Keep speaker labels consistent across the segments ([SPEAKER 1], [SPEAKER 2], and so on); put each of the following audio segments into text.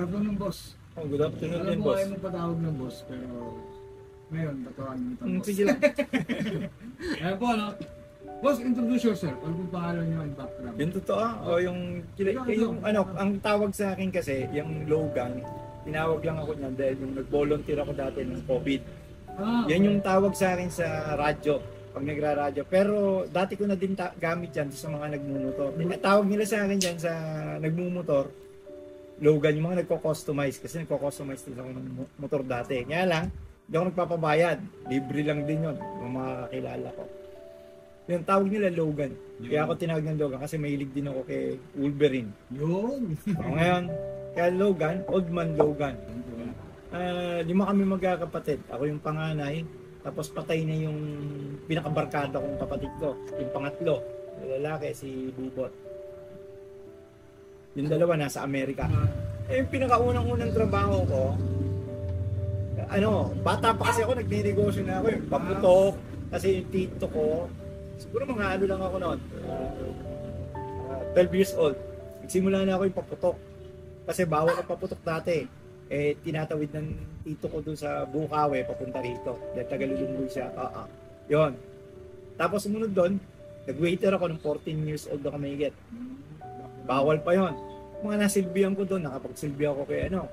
[SPEAKER 1] Good afternoon, boss.
[SPEAKER 2] Oh, good afternoon
[SPEAKER 1] Alam
[SPEAKER 2] din,
[SPEAKER 1] mo,
[SPEAKER 2] boss.
[SPEAKER 1] ayaw mo patawag ng boss, pero ngayon, tatawagin mo
[SPEAKER 2] Hmm,
[SPEAKER 1] boss.
[SPEAKER 2] sige lang.
[SPEAKER 1] Ayan po, no? Boss, introduce yourself. Ano po pangalan niyo and background?
[SPEAKER 2] Yung totoo, o yung, kila- yung ano, ang tawag sa akin kasi, yung Logan, tinawag lang ako niyan dahil yung nag-volunteer ako dati ng COVID.
[SPEAKER 1] Ah,
[SPEAKER 2] Yan yung tawag sa akin sa radyo, pag nagra-radyo. Pero dati ko na din ta- gamit yan sa mga nagmumotor. Tawag nila sa akin dyan sa nagmumotor, Logan, yung mga nagko-customize. Kasi nagko-customize din ako ng mo- motor dati. Kaya lang, hindi ako nagpapabayad. Libre lang din yun, yung mga kakilala ko. Yung tawag nila Logan. Kaya ako tinawag ng Logan kasi mahilig din ako kay Wolverine.
[SPEAKER 1] Yun.
[SPEAKER 2] O ngayon, kaya Logan, Old Man Logan. Ah, lima kami magkakapatid. Ako yung panganay, tapos patay na yung pinakabarkada kong kapatid ko. Yung pangatlo, yung lalaki, si Bubot. Yung dalawa nasa Amerika. Eh, yung pinakaunang-unang trabaho ko, ano, bata pa kasi ako, nagninegosyo na ako yung paputok. Kasi yung tito ko, siguro mga ano lang ako noon, ah, 12 years old. Nagsimula na ako yung paputok. Kasi bawal ang paputok dati. Eh, tinatawid ng tito ko dun sa Bukawe, papunta rito. Dahil tagalulunggoy siya. Ah, ah. Yun. Tapos sumunod doon, nag-waiter ako ng 14 years old ako mahigit. Bawal pa yon. Mga nasilbihan ko doon, nakapagsilbi ako kay ano,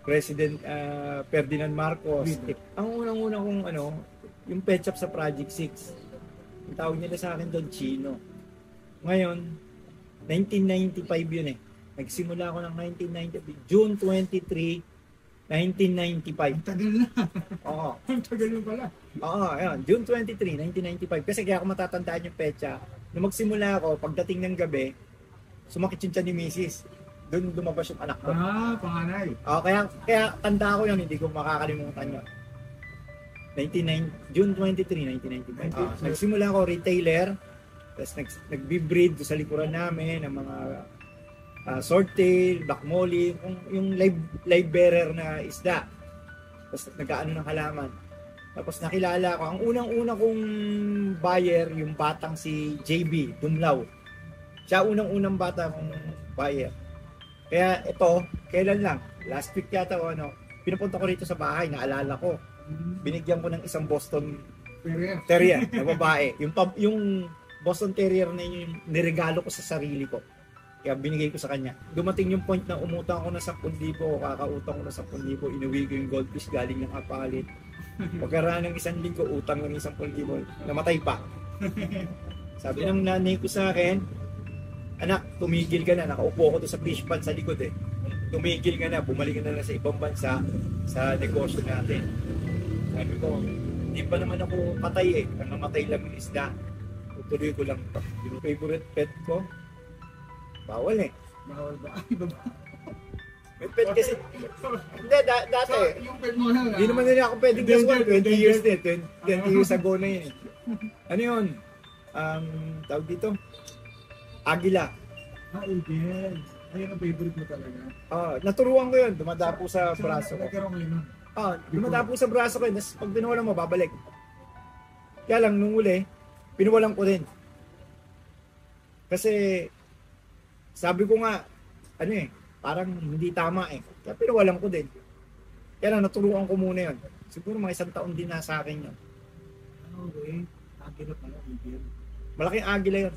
[SPEAKER 2] President ah, Ferdinand Marcos.
[SPEAKER 1] Video.
[SPEAKER 2] Ang unang-unang kong ano, yung pet shop sa Project 6. Ang tawag nila sa akin doon, Chino. Ngayon, 1995 yun eh. Nagsimula ako ng 1995, June 23, 1995.
[SPEAKER 1] Ang tagal na.
[SPEAKER 2] Oo.
[SPEAKER 1] Ang tagal na pala.
[SPEAKER 2] Oo, ayun. June 23, 1995. Kasi kaya ako matatandaan yung petsa. Nung magsimula ako, pagdating ng gabi, sumakit yung tiyan ni Mrs. Doon lumabas yung anak ko.
[SPEAKER 1] Ah, panganay.
[SPEAKER 2] Oo, kaya, kaya tanda ko yun, hindi ko makakalimutan yun. 99, June 23, 1995. Ah, nagsimula ako retailer, tapos nag, nagbe-breed sa likuran namin ng mga uh, swordtail, black molly, yung, yung live, live bearer na isda. Tapos nagkaano ng halaman. Tapos nakilala ko, ang unang-una kong buyer, yung batang si JB, Dumlaw. Siya unang-unang bata kong buyer. Kaya ito, kailan lang, last week yata o ano, pinupunta ko rito sa bahay, naalala ko. Binigyan ko ng isang Boston Terrier na babae. Yung, yung Boston Terrier na yun, yung niregalo ko sa sarili ko. Kaya binigay ko sa kanya. Dumating yung point na umutang ako na 10,000 o kakautang ko na 10,000, inuwi ko yung goldfish galing ng kapalit. Pagkaraan ng isang linggo, utang ng 10,000, namatay pa. Sabi ng nanay ko sa akin, anak, tumigil ka na. Nakaupo ako doon sa fish pond sa likod eh. Tumigil ka na, bumalik ka na lang sa ibang bansa sa negosyo natin. Sabi ko, hindi pa naman ako patay eh. Ang namatay lang yung isda. Tutuloy ko lang to. Yung favorite pet ko, bawal eh.
[SPEAKER 1] bawal ba? Ay, baba.
[SPEAKER 2] May pet kasi, hindi, da- dati
[SPEAKER 1] So, yung pet mo na
[SPEAKER 2] Hindi naman nila ako
[SPEAKER 1] Hindi,
[SPEAKER 2] gaswan.
[SPEAKER 1] hindi,
[SPEAKER 2] 20
[SPEAKER 1] hindi.
[SPEAKER 2] years din. 20, 20 years ago na yun eh. Ano yun? Um, tawag dito? Agila.
[SPEAKER 1] Ah, Eagle. Ayun ang favorite mo talaga.
[SPEAKER 2] Ah, naturuan ko yun. Dumadapo sa
[SPEAKER 1] Saan
[SPEAKER 2] braso ko.
[SPEAKER 1] Nagkaroon kayo nun?
[SPEAKER 2] Ah, dumadapo sa braso ko yun. Tapos pag pinawalan mo, babalik. Kaya lang, nung uli, pinawalan ko din. Kasi, sabi ko nga, ano eh, parang hindi tama eh. Kaya pinawalan ko din. Kaya lang, naturuan ko muna yun. Siguro mga isang taon din na sa akin yun.
[SPEAKER 1] Ano, eh? Agilot na lang, Eagle.
[SPEAKER 2] Malaking agila yun.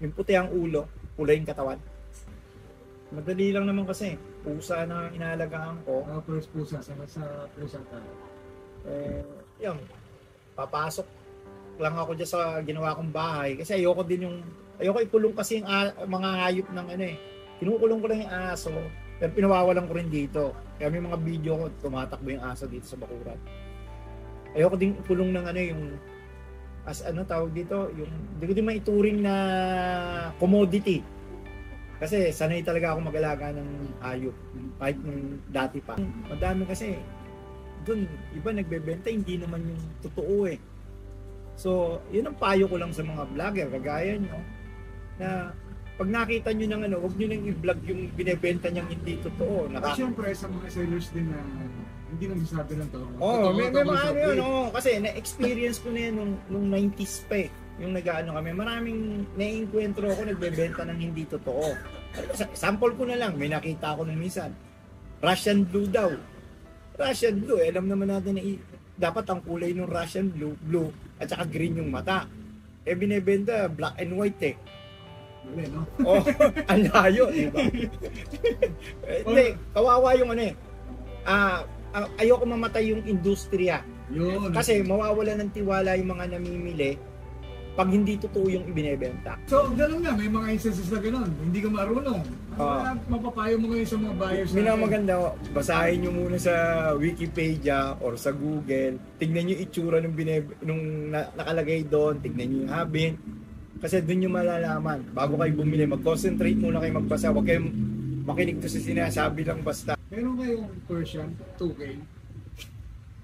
[SPEAKER 2] Yung puti ang ulo, kulay yung katawan. Madali lang naman kasi. Pusa na inalagaan ko.
[SPEAKER 1] Ah, first pusa. Sa, sa pusa ka.
[SPEAKER 2] Eh, yun. Papasok lang ako dyan sa ginawa kong bahay. Kasi ayoko din yung, ayoko ikulong kasi yung a- mga hayop ng ano eh. Kinukulong ko lang yung aso. Pero pinawawalan ko rin dito. Kaya may mga video ko, tumatakbo yung aso dito sa bakuran. Ayoko din ikulong ng ano yung as ano tawag dito, yung hindi ko din maituring na commodity. Kasi sanay talaga ako mag-alaga ng hayop kahit nung dati pa. Madami kasi doon iba nagbebenta hindi naman yung totoo eh. So, yun ang payo ko lang sa mga vlogger kagaya nyo na pag nakita nyo ng ano, huwag nyo nang i-vlog yung binebenta niyang hindi totoo.
[SPEAKER 1] At
[SPEAKER 2] Naka-
[SPEAKER 1] syempre, sa mga sellers din na hindi nang sasabi lang to.
[SPEAKER 2] Oo, oh, may, may mga ano yun, oo. Kasi na-experience ko na yan nung, nung 90s pa eh. Yung nag-ano kami, maraming naiinkwentro ako nagbebenta ng hindi totoo. Sa- Sample ko na lang, may nakita ako nung minsan. Russian blue daw. Russian blue, eh, alam naman natin na dapat ang kulay ng Russian blue, blue at saka green yung mata. Eh binebenta black and white eh.
[SPEAKER 1] Mali, no?
[SPEAKER 2] Oh, ang layo, di ba? Eh, Hindi, kawawa yung ano eh. Ah, ah, ayoko mamatay yung industriya.
[SPEAKER 1] Yun.
[SPEAKER 2] Kasi mawawala ng tiwala yung mga namimili pag hindi totoo yung ibinebenta.
[SPEAKER 1] So, gano'n nga, may mga instances na gano'n. Hindi ka marunong. Ano
[SPEAKER 2] Oo.
[SPEAKER 1] kaya mapapayo mo ngayon sa mga buyers
[SPEAKER 2] Yun ang maganda, basahin nyo muna sa Wikipedia or sa Google. Tignan nyo itsura nung, bineb- nung na- nakalagay doon. Tignan nyo yung habit. Kasi doon nyo malalaman. Bago kayo bumili, mag-concentrate muna kayo magbasa. Huwag kayong makinig to sa sinasabi lang basta.
[SPEAKER 1] Meron kayong Persian, 2K.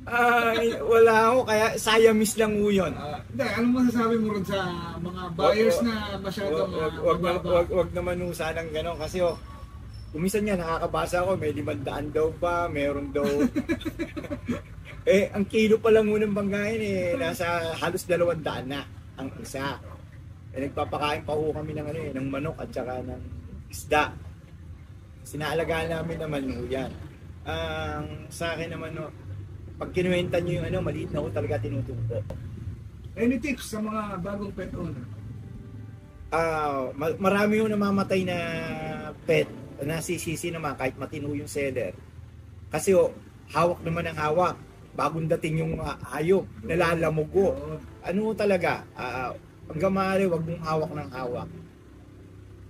[SPEAKER 2] Ay, wala ako. Kaya Siamese lang mo yun.
[SPEAKER 1] Ah, Hindi, ano masasabi mo ron sa mga buyers
[SPEAKER 2] Wag-
[SPEAKER 1] na masyadong
[SPEAKER 2] Wag, wag,
[SPEAKER 1] ah,
[SPEAKER 2] wag, wag, wag naman nung sanang gano'n kasi oh, kumisan nga nakakabasa ako, may limandaan daw pa, meron daw. eh, ang kilo pa lang munang banggain eh, nasa halos dalawang daan na ang isa. Eh, nagpapakain pa ho kami ng, ano, eh, ng manok at saka ng isda. Sinaalagaan namin naman ho yan. Ang sa akin naman no, pag kinuwenta nyo yung ano, maliit na ho talaga tinutubo.
[SPEAKER 1] Any tips sa mga bagong pet owner?
[SPEAKER 2] Ah, ma- marami yung namamatay na pet na sisisi naman kahit matino yung seller. Kasi oh, hawak naman ang hawak. Bagong dating yung uh, hayop, nalalamugo.
[SPEAKER 1] Oo.
[SPEAKER 2] Ano talaga, ah, hanggang maaari wag mong hawak ng hawak.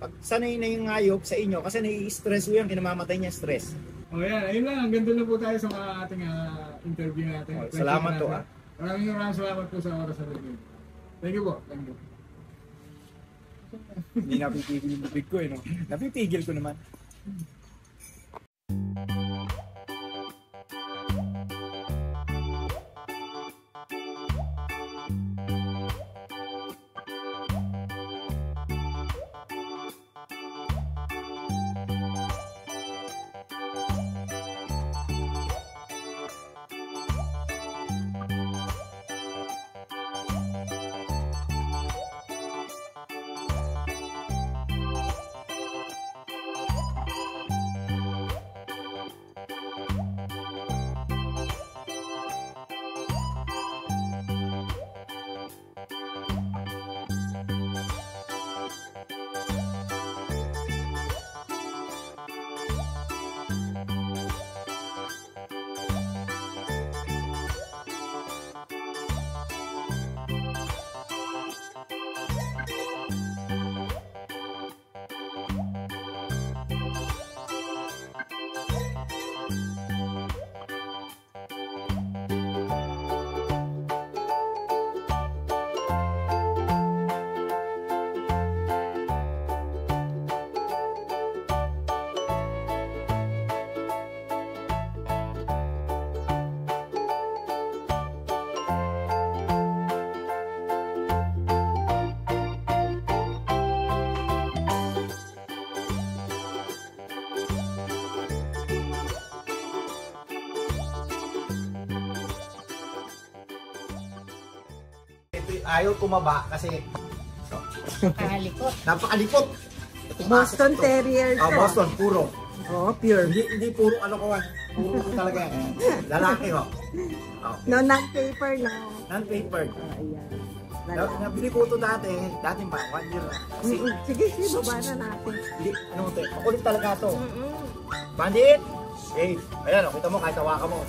[SPEAKER 2] Pag sanay na yung hayop sa inyo, kasi nai-stress ko yan, kinamamatay niya stress.
[SPEAKER 1] O yan, ayun lang. Hanggang doon na po tayo sa mga ating ah, interview natin.
[SPEAKER 2] Oh, salamat
[SPEAKER 1] Question
[SPEAKER 2] to,
[SPEAKER 1] natin. Maraming maraming salamat po sa oras na review. Thank you po. Thank you.
[SPEAKER 2] Hindi napipigil yung bibig ko eh, no? Napipigil ko naman. Ayaw tumaba kasi
[SPEAKER 3] Kalikot.
[SPEAKER 2] napakalipot.
[SPEAKER 3] Boston Terrier
[SPEAKER 2] Ah. Boston, puro.
[SPEAKER 3] Oh, pure.
[SPEAKER 2] Hindi, hindi puro ano ko Puro talaga. eh. Lalaki ho. Oh.
[SPEAKER 3] No, non-paper na.
[SPEAKER 2] Non-papered.
[SPEAKER 3] Oh, ayan.
[SPEAKER 2] Na, nabili ko ito dati, dati pa, one year na. Kasi,
[SPEAKER 3] Mm-mm. Sige, sige, baba na natin.
[SPEAKER 2] hindi, ano ito, makulit talaga ito.
[SPEAKER 3] Mm-mm.
[SPEAKER 2] Bandit! Eh, ayan, oh, kita mo, kahit hawakan mo.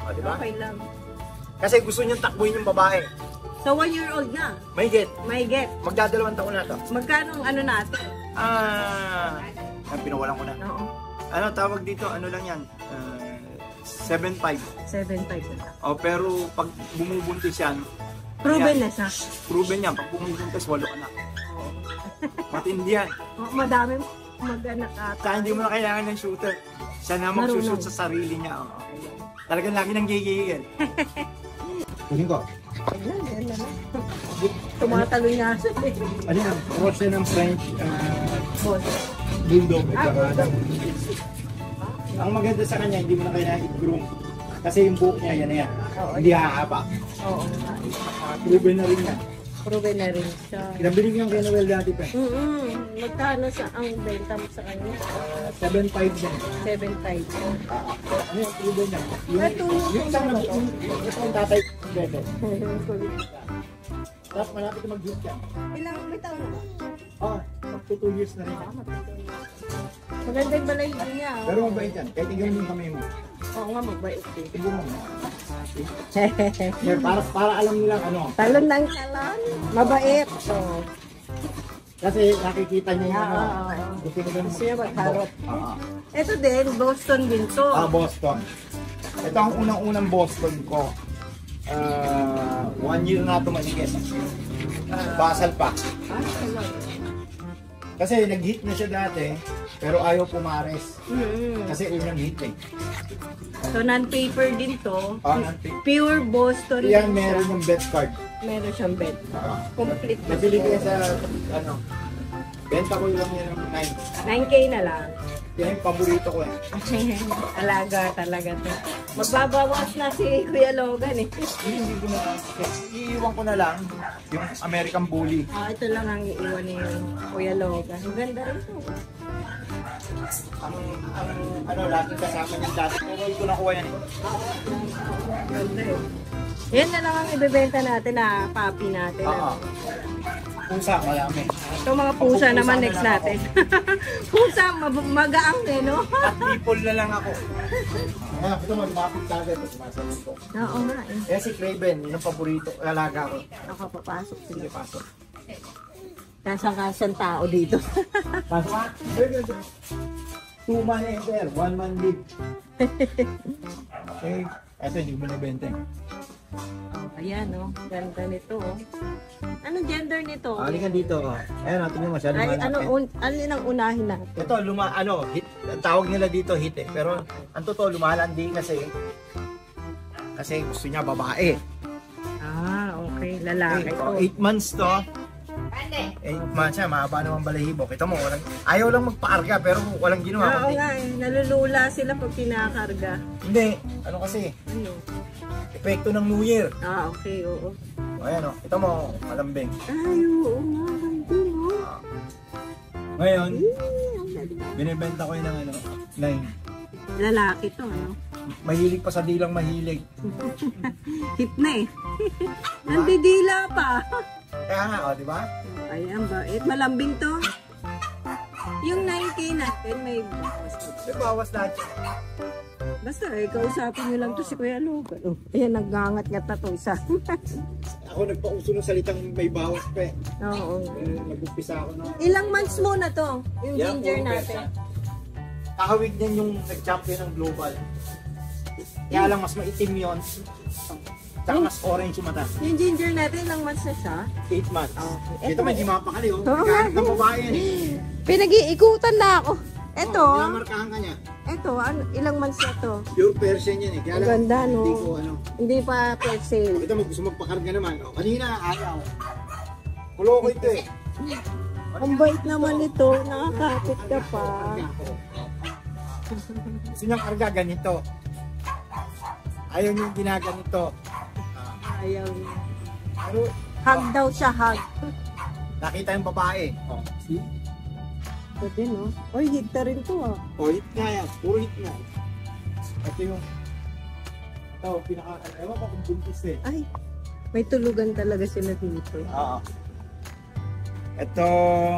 [SPEAKER 2] O, di ba?
[SPEAKER 3] Okay lang.
[SPEAKER 2] Kasi gusto niyang takbuhin yung babae.
[SPEAKER 3] So, one year old na.
[SPEAKER 2] May get,
[SPEAKER 3] May get.
[SPEAKER 2] magdadalawang taon na to.
[SPEAKER 3] Magkano ang ano natin?
[SPEAKER 2] Ah, ang pinawalan ko na.
[SPEAKER 3] Oo.
[SPEAKER 2] Ano tawag dito? Ano lang yan? Ah, 7.5.
[SPEAKER 3] 7.5 na.
[SPEAKER 2] Oh, pero pag bumubuntis yan,
[SPEAKER 3] Proven na siya.
[SPEAKER 2] proven yan. Pag bumubuntis, walo anak. Matindi yan.
[SPEAKER 3] Oh, madami mag-anak ata.
[SPEAKER 2] Kaya hindi mo na kailangan ng shooter. Siya na magsushoot sa sarili niya. Oo. Talagang lagi nang gigigil. Kunin ko.
[SPEAKER 3] Ayan, ayan na lang. Tumataloy nga siya. eh.
[SPEAKER 2] Ano yan? Yan ng French uh. Bulldog.
[SPEAKER 3] Ah, bulldog.
[SPEAKER 2] Ang maganda sa kanya, hindi mo na kailangan i-groom. Kasi yung buhok niya, yan na yan.
[SPEAKER 3] Oo.
[SPEAKER 2] Hindi hahaba.
[SPEAKER 3] Oo.
[SPEAKER 2] Proven na rin yan.
[SPEAKER 3] Proven na rin siya.
[SPEAKER 2] Nabili ko yung Noel dati pa.
[SPEAKER 3] Mm-mm. Magkano sa ang benta mo sa kanya?
[SPEAKER 2] 7.5 din.
[SPEAKER 3] 7.5.
[SPEAKER 2] Ano yung proven niya? Yung,
[SPEAKER 3] yung
[SPEAKER 2] yung yung, yung isang tatay bebe. Tapos malapit na mag-group siya.
[SPEAKER 3] Ilang may taon na ba?
[SPEAKER 2] Oh, up to 2 years na rin.
[SPEAKER 3] Maganda yung balay niya. oh.
[SPEAKER 2] Pero mabait yan. Kahit tignan mo yung kamay mo.
[SPEAKER 3] Oo nga, mabait din.
[SPEAKER 2] Tignan mo. Para, para alam nila ano.
[SPEAKER 3] Talon ng talon. Mabait. Oh.
[SPEAKER 2] Kasi nakikita niya yung ano.
[SPEAKER 3] Ah, ah, ah.
[SPEAKER 2] Gusto ko din
[SPEAKER 3] Gusto niya magharap.
[SPEAKER 2] Ah,
[SPEAKER 3] Ito din, Boston din to.
[SPEAKER 2] ah, Boston. Ito ang unang-unang Boston ko. Ah, one year na ito manigit. Basal pa. Kasi nag-hit na siya dati, pero ayaw pumares.
[SPEAKER 3] Mm-mm.
[SPEAKER 2] Kasi unang hit eh.
[SPEAKER 3] So, non-paper din to.
[SPEAKER 2] Ah, non-paper.
[SPEAKER 3] Pure Boston
[SPEAKER 2] Yan meron yung bet card.
[SPEAKER 3] Meron siyang bed.
[SPEAKER 2] Ah.
[SPEAKER 3] Complete na
[SPEAKER 2] Nabili ko yan sa, ano, benta ko lang yan ng 9.
[SPEAKER 3] 9K na lang.
[SPEAKER 2] Yan yung paborito ko eh.
[SPEAKER 3] Alaga talaga to. Magbabawas na si Kuya Logan eh.
[SPEAKER 2] Hindi ko na, iiwan ko na lang yung American Bully.
[SPEAKER 3] Ah, ito lang ang iiwan ni Kuya Logan. Ang ganda rin to.
[SPEAKER 2] Ang, ang ano, lagi kasama niya dati. Pero ito nakuha yan eh.
[SPEAKER 3] Ganda eh. Yan na lang ang ibebenta natin na papi natin.
[SPEAKER 2] Oo. Pusa, marami.
[SPEAKER 3] Ito mga pusa
[SPEAKER 2] Pusa
[SPEAKER 3] naman
[SPEAKER 2] na
[SPEAKER 3] next natin. pusa, magaang eh, no?
[SPEAKER 2] At people na lang ako. Ayan, ito magbapit ka agad. Sumasagot ko.
[SPEAKER 3] Oo nga eh.
[SPEAKER 2] Eh si Craven, yun ang paborito. Lalaga ko.
[SPEAKER 3] Ako papasok sila.
[SPEAKER 2] Sige, pasok.
[SPEAKER 3] Kasang-kasang tao dito.
[SPEAKER 2] Pasok. Two man enter, one man leave. Okay. Ito, hindi mo nabenta eh.
[SPEAKER 3] Oh, ayan, oh. Ganda nito, oh. Anong gender nito?
[SPEAKER 2] Ah, Halika dito. Oh. Ayan, oh, tingnan mo siya.
[SPEAKER 3] Ay, ano, un, ano ang unahin natin?
[SPEAKER 2] Ito, luma, ano, hit, tawag nila dito hit eh. Pero, ang totoo, lumalandi kasi, kasi gusto niya babae.
[SPEAKER 3] Ah, okay. Lalaki to.
[SPEAKER 2] 8 months to. 8 months siya, mahaba naman balahibo. Kita mo, walang, ayaw lang magpaarga, pero walang ginawa.
[SPEAKER 3] Oo
[SPEAKER 2] kundi-
[SPEAKER 3] nga eh. Nalulula sila pag kinakarga.
[SPEAKER 2] Hindi, ano kasi,
[SPEAKER 3] Ano?
[SPEAKER 2] epekto ng New Year.
[SPEAKER 3] Ah, okay, oo.
[SPEAKER 2] O, ayan o, ito mo, malambing.
[SPEAKER 3] Ay, oo nga. Ganda, no?
[SPEAKER 2] Ngayon,
[SPEAKER 3] Eh, ang galing.
[SPEAKER 2] binibenta ko yun ng ano, 9.
[SPEAKER 3] Lalaki to, ano?
[SPEAKER 2] Mahilig pa sa dilang mahilig.
[SPEAKER 3] Hit na eh. Nandidila pa.
[SPEAKER 2] Kaya nga, o, di ba?
[SPEAKER 3] Ayan ba? Eh, malambing to. Yung 9K natin, may bawas.
[SPEAKER 2] May bawas lahat.
[SPEAKER 3] Basta eh, kausapin nyo lang to si Kuya Logan. Oh, ayan, nagngangat-ngat na to isa.
[SPEAKER 2] Ako nagpauso ng salitang may bawas pa eh.
[SPEAKER 3] Oo.
[SPEAKER 2] Eh, Nag-umpisa ako ng
[SPEAKER 3] Ilang months muna to, yung
[SPEAKER 2] Yan,
[SPEAKER 3] ginger natin.
[SPEAKER 2] Kahawig din yung nag-champion ng global. Kaya lang mas maitim yun. Tsaka mas orange yung mata.
[SPEAKER 3] Yung ginger natin, ilang months na siya?
[SPEAKER 2] 8 months.
[SPEAKER 3] Okay.
[SPEAKER 2] Ito may di mapakali oh. Nagkahanap ng babae yan eh.
[SPEAKER 3] Pinag-iikutan na ako. Ito,
[SPEAKER 2] Oh, Dinamarkahan ka niya.
[SPEAKER 3] ito, ano, ilang months na to?
[SPEAKER 2] Pure Persian yan eh. Kaya
[SPEAKER 3] Ang
[SPEAKER 2] lang,
[SPEAKER 3] ganda, no?
[SPEAKER 2] hindi ko ano.
[SPEAKER 3] Hindi pa for sale.
[SPEAKER 2] Ito mag gusto magpakarga naman. Oh, kanina ayaw. Kulo ko ito eh.
[SPEAKER 3] Ang bait naman nito, nakakapit ka pa.
[SPEAKER 2] Gusto niyang karga ganito. Ayaw niyong ginaganito.
[SPEAKER 3] Ayaw niya.
[SPEAKER 2] Pero
[SPEAKER 3] Hug daw siya, hug.
[SPEAKER 2] nakita yung babae. Oh, see?
[SPEAKER 3] Ito din, no? Oy, hit na rin to, ah.
[SPEAKER 2] Oh, hit nga yan. Puro hit nga. Ito yung... Ito, pinaka... Ewan ko kung buntis eh.
[SPEAKER 3] Ay, may tulugan talaga sila dito.
[SPEAKER 2] Oo. Ito,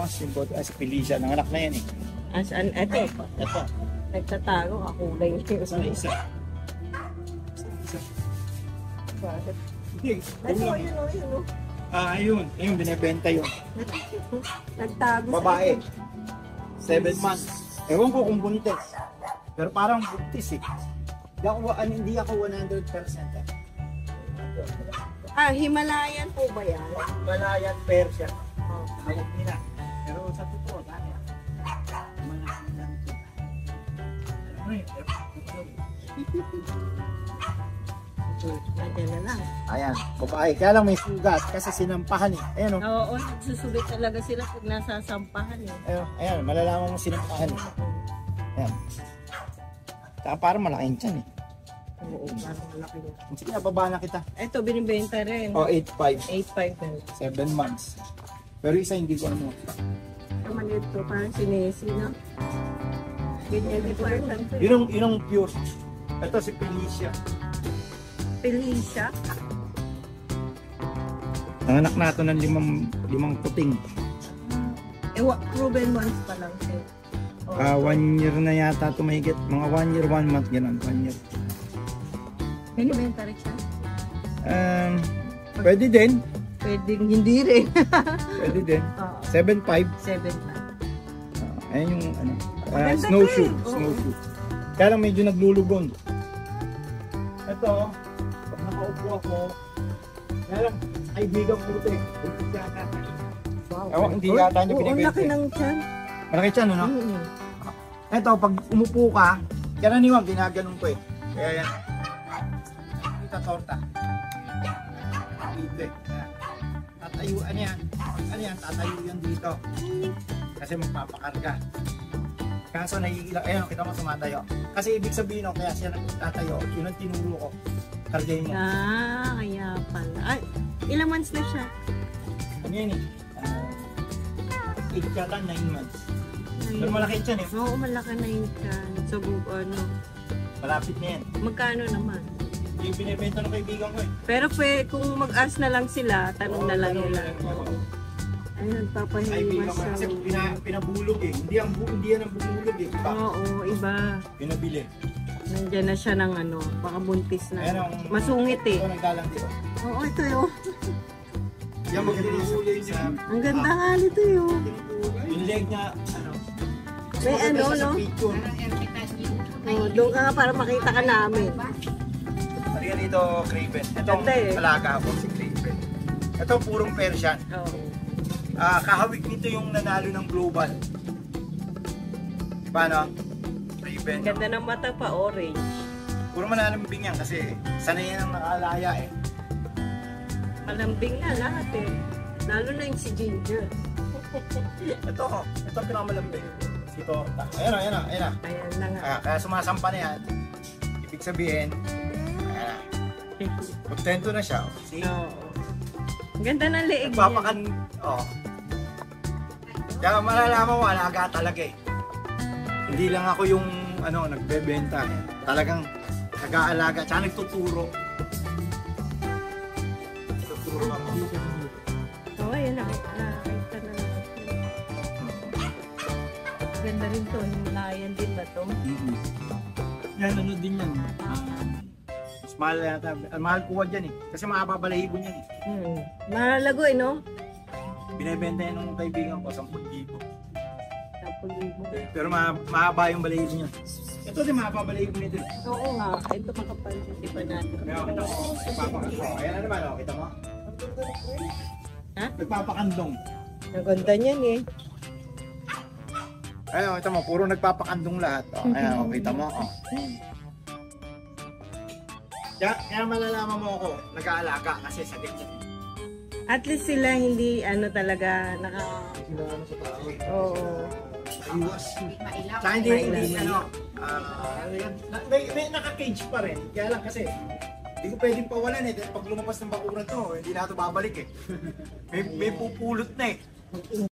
[SPEAKER 2] simple. Ah, si Felicia. Nanganak na yan eh.
[SPEAKER 3] As an, eto,
[SPEAKER 2] Ito.
[SPEAKER 3] nagtatago, kakulay niya.
[SPEAKER 2] Isa. Isa.
[SPEAKER 3] Bakit?
[SPEAKER 2] Hindi.
[SPEAKER 3] Ay,
[SPEAKER 2] yun lang.
[SPEAKER 3] yun, oh.
[SPEAKER 2] Ah, ayun. Ayun, binibenta yun.
[SPEAKER 3] Nagtago sa
[SPEAKER 2] Babae.
[SPEAKER 3] ito.
[SPEAKER 2] Seven months. Ewan ko kung buntis. Pero parang buntis eh. Hindi ako, ano, hindi ako 100% eh.
[SPEAKER 3] Ah, Himalayan po ba yan?
[SPEAKER 2] Malayan Persian.
[SPEAKER 3] Oh.
[SPEAKER 2] Tawag nila. Pero sa totoo, dahil malaking lang ito. Yun,
[SPEAKER 3] Na lang.
[SPEAKER 2] Ayan, babae. Kaya lang may sugat kasi sinampahan eh. Ayan o.
[SPEAKER 3] Oo, nagsusulit talaga sila pag nasasampahan eh.
[SPEAKER 2] Ayan, ayan, malalaman mo sinampahan eh. Ayan. Saka parang malaking tiyan eh.
[SPEAKER 3] Oo, parang malaki na.
[SPEAKER 2] Sige, nababa na kita.
[SPEAKER 3] Ito, binibenta rin.
[SPEAKER 2] Oh, 8.5.
[SPEAKER 3] 8.5 na.
[SPEAKER 2] 7 months. Pero isa hindi ko ano.
[SPEAKER 3] Ito maliit to, parang sinesi, no? Ganyan.
[SPEAKER 2] Yun ang, yun ang pure. Ito si Felicia.
[SPEAKER 3] Felicia.
[SPEAKER 2] Nanganak na ito ng limang, limang puting.
[SPEAKER 3] Eh, wa- proven ones pa lang siya. Oh.
[SPEAKER 2] Ah, one year na yata ito mahigit. Mga one year, one month, ganun. One year.
[SPEAKER 3] Rin siya.
[SPEAKER 2] Um, pwede din.
[SPEAKER 3] Pwedeng hindi rin.
[SPEAKER 2] Pwede din.
[SPEAKER 3] Oo,
[SPEAKER 2] 7.5.
[SPEAKER 3] 7 na.
[SPEAKER 2] Uh, ayun yung ano.
[SPEAKER 3] Maganda
[SPEAKER 2] snowshoe.
[SPEAKER 3] eh.
[SPEAKER 2] Snowshoe. Kaya lang medyo naglulugon. Ito, nakaupo ako, kaya lang, kaibigan ko ito eh. Yata.
[SPEAKER 3] Wow.
[SPEAKER 2] Ewan, hindi yata niya
[SPEAKER 3] Oo, ang
[SPEAKER 2] binibenta
[SPEAKER 3] laki
[SPEAKER 2] eh.
[SPEAKER 3] ng tiyan.
[SPEAKER 2] Malaki siya, no?
[SPEAKER 3] Mm.
[SPEAKER 2] Ito, pag umupo ka, karaniwang ginaganon ko eh. Kaya yan. Kita torta. Libre. Ayan. Tatayo, ano yan? Ano yan? Tatayo yan dito. Kasi magpapakarga. Kaso naiilang, ayun, kita mo sumatayo. Kasi ibig sabihin, no, kaya siya nagtatayo, yun ang tinuro ko. Kargayin mo.
[SPEAKER 3] Ah, kaya pala. Ay, ilang months na siya?
[SPEAKER 2] Ano yan eh? Uh, 8 yata, 9 months. Pero malaki siya eh.
[SPEAKER 3] Oo, malaki na yung tiyan. So, ano,
[SPEAKER 2] Malapit na yan.
[SPEAKER 3] magkano naman?
[SPEAKER 2] Yung binibenta ng kaibigan ko eh.
[SPEAKER 3] Pero pwede, kung mag-ask na lang sila, tanong na lang
[SPEAKER 2] Oo,
[SPEAKER 3] nila.
[SPEAKER 2] na lang.
[SPEAKER 3] Papahimas
[SPEAKER 2] kaibigan ko
[SPEAKER 3] siya.
[SPEAKER 2] kasi pina, pinabulog eh. Hindi ang hindi yan ang bumulog eh. Iba.
[SPEAKER 3] Oo, iba.
[SPEAKER 2] Pinabili.
[SPEAKER 3] Nandiyan na siya ng ano, baka buntis na.
[SPEAKER 2] Ayan ang
[SPEAKER 3] Masungit eh.
[SPEAKER 2] Ito nagdalang dito.
[SPEAKER 3] Oo, ito yun.
[SPEAKER 2] Yan maganda yung kulay niya.
[SPEAKER 3] Ang ganda nga nito yun.
[SPEAKER 2] Yung leg niya, ano.
[SPEAKER 3] May ano, no? Oo, doon ka nga para makita ka namin.
[SPEAKER 2] Halika dito, Craven. Ito ang
[SPEAKER 3] Ganda eh.
[SPEAKER 2] alaga ko, si Craven. Ito purong Persian.
[SPEAKER 3] Oo.
[SPEAKER 2] Ah, kahawig nito yung nanalo ng global. Diba no? Craven.
[SPEAKER 3] Ganda ng mata pa, orange.
[SPEAKER 2] Puro mananambing yan kasi sanay yan ang nakalaya eh.
[SPEAKER 3] Malambing na lahat eh. Lalo na yung si Ginger.
[SPEAKER 2] Ito, ito ang pinakamalambing. Ito, ayan o, ayan o, ayan o.
[SPEAKER 3] Ayan na nga.
[SPEAKER 2] Ah, kaya sumasampa na yan. Ibig sabihin, ayan na. Kontento na siya. oh. See?
[SPEAKER 3] Oo. Ang ganda ng leeg niya.
[SPEAKER 2] Nagpapakan, oh. Kaya malalaman mo, alaga talaga eh. Hindi lang ako yung, ano, nagbebenta. Talagang nag-aalaga, tsaka nagtuturo. Nagtuturo ako.
[SPEAKER 3] Oo, ayan na. Nakakita na. Ganda rin to. Himalayan din ba to?
[SPEAKER 2] Mm-mm. Yan, ano din yan. Um, mas mahal yata. ah, Mahal kuha dyan eh. Kasi makapapalahibo niyan eh.
[SPEAKER 3] Hmm. Mahalago eh, no?
[SPEAKER 2] Binebenta yan ng kaibigan ko, 10,000. Pero ma mahaba yung balahibo niya. Ito din mahaba balahibo nito. eh.
[SPEAKER 3] Oo nga. Ito makapal sa pa natin.
[SPEAKER 2] Kaya kita mo, nagpapakandong. Ayan na naman, oh, kita mo.
[SPEAKER 3] Ha?
[SPEAKER 2] Nagpapakandong.
[SPEAKER 3] Ang ganda niyan eh.
[SPEAKER 2] Ayan, oh, kita mo, puro nagpapakandong lahat. Oh, ayan, oh, kita mo. Oh. Kaya, kaya malalaman mo ako, nag-aalaga kasi sa ganyan.
[SPEAKER 3] At least sila hindi ano talaga naka...
[SPEAKER 2] Sila ano sa tao.
[SPEAKER 3] Oo.
[SPEAKER 2] Iwas. Tsaka hindi, hindi, ano, ah, may, may naka-cage pa rin. Kaya lang kasi, hindi ko pwedeng pawalan eh. Dahil pag lumabas ng bakuran to, hindi na ito babalik eh. may, may pupulot na eh.